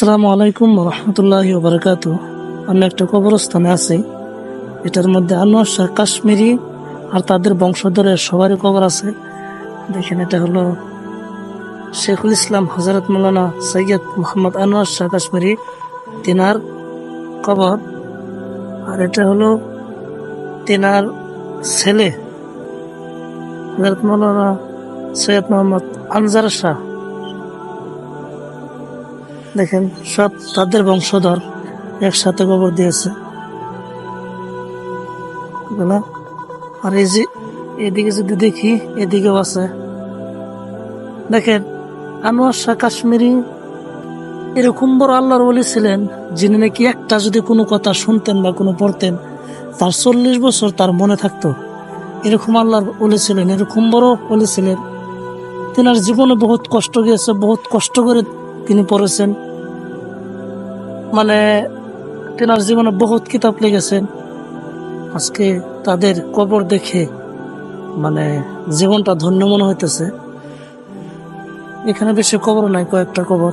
আসসালামু আলাইকুম রহমতুল্লাহ বারকাত আমি একটা কবরস্থানে আছি। এটার মধ্যে আনোয়ার কাশ্মীরি আর তাদের বংশধরের সবারই কবর আছে। দেখেন, এটা হলো শেখুল ইসলাম হজরত মৌলানা সৈয়দ মোহাম্মদ আনোয়ার শাহ কাশ্মীরি, তিনার কবর। আর এটা হলো তিনার ছেলে হজরত মৌলানা সৈয়দ মোহাম্মদ আনজার শাহ। দেখেন, সব তাদের বংশধর একসাথে কবর দিয়েছে। আর এই যে এদিকে যদি দেখি, এদিকেও আছে। দেখেন, আনোয়ার শাহ কাশ্মীরি এরকম বড় আল্লাহর বলি ছিলেন, যিনি নাকি একটা যদি কোনো কথা শুনতেন বা কোনো পড়তেন, তার চল্লিশ বছর তার মনে থাকতো। এরকম আল্লাহর বলি ছিলেন, এরকম বড় বলি ছিলেন। তেনার জীবনে বহুত কষ্ট গিয়েছে, বহুত কষ্ট করে তিনি পড়েছেন। মানে তেনার জীবনে বহুত কিতাব লিখেছেন। আজকে তাদের কবর দেখে মানে জীবনটা ধন্য মনে হইতেছে। এখানে বেশি কবর নাই, কয়েকটা কবর।